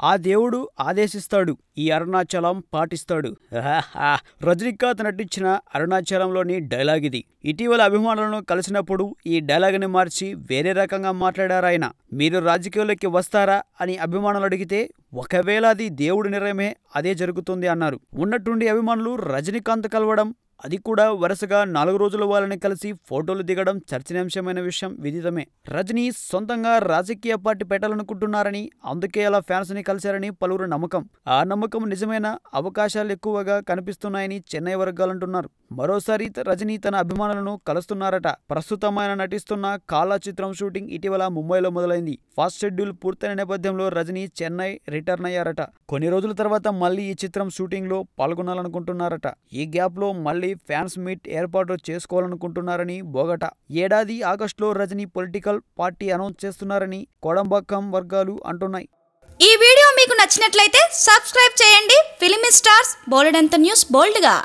ఆ దేవుడు ఆదేశిస్తాడు ఈ అరుణాచలం పాటిస్తాడు. రజనీకాంత్ నటించిన అరుణాచలంలోని డైలాగ్ ఇది. ఇటీవల అభిమానులను కలిసినప్పుడు ఈ డైలాగ్ని మార్చి వేరే రకంగా మాట్లాడారాయన. మీరు రాజకీయాల్లోకి వస్తారా అని అభిమానులు అడిగితే ఒకవేళ అది దేవుడి నిర్ణయమే అదే జరుగుతుంది అన్నారు. ఉన్నట్టుండి అభిమానులు రజనీకాంత్ కలవడం అది కూడా వరుసగా నాలుగు రోజుల వాళ్ళని కలిసి ఫోటోలు దిగడం చర్చనీయాంశమైన విషయం విదితమే. రజనీ సొంతంగా రాజకీయ పార్టీ పెట్టాలనుకుంటున్నారని అందుకే అలా ఫ్యాన్స్ని కలిశారని పలువురు నమ్మకం. ఆ నమ్మకం నిజమైన అవకాశాలు ఎక్కువగా కనిపిస్తున్నాయని చెన్నై వర్గాలంటున్నారు మరోసారి రజనీ తన అభిమానులను కలుస్తున్నారట. ప్రస్తుతం ఆయన నటిస్తున్న కాలా చిత్రం షూటింగ్ ఇటీవల ముంబైలో మొదలైంది. ఫాస్ట్ షెడ్యూల్ పూర్తయిన నేపథ్యంలో రజనీ చెన్నై రిటర్న్ అయ్యారట. కొన్ని రోజుల తర్వాత మళ్ళీ ఈ చిత్రం షూటింగ్లో పాల్గొనాలనుకుంటున్నారట. ఈ గ్యాప్లో మళ్ళీ ఫ్యాన్స్ మీట్ ఏర్పాటు చేసుకోవాలనుకుంటున్నారని బోగట. ఏడాది ఆగస్టులో రజనీ పొలిటికల్ పార్టీ అనౌన్స్ చేస్తున్నారని కోడంబక్కం వర్గాలు అంటున్నాయి. ఈ వీడియో మీకు నచ్చినట్లయితే సబ్స్క్రైబ్ చేయండి. ఫిలిమి స్టార్స్ అంత న్యూస్ బోల్డ్గా.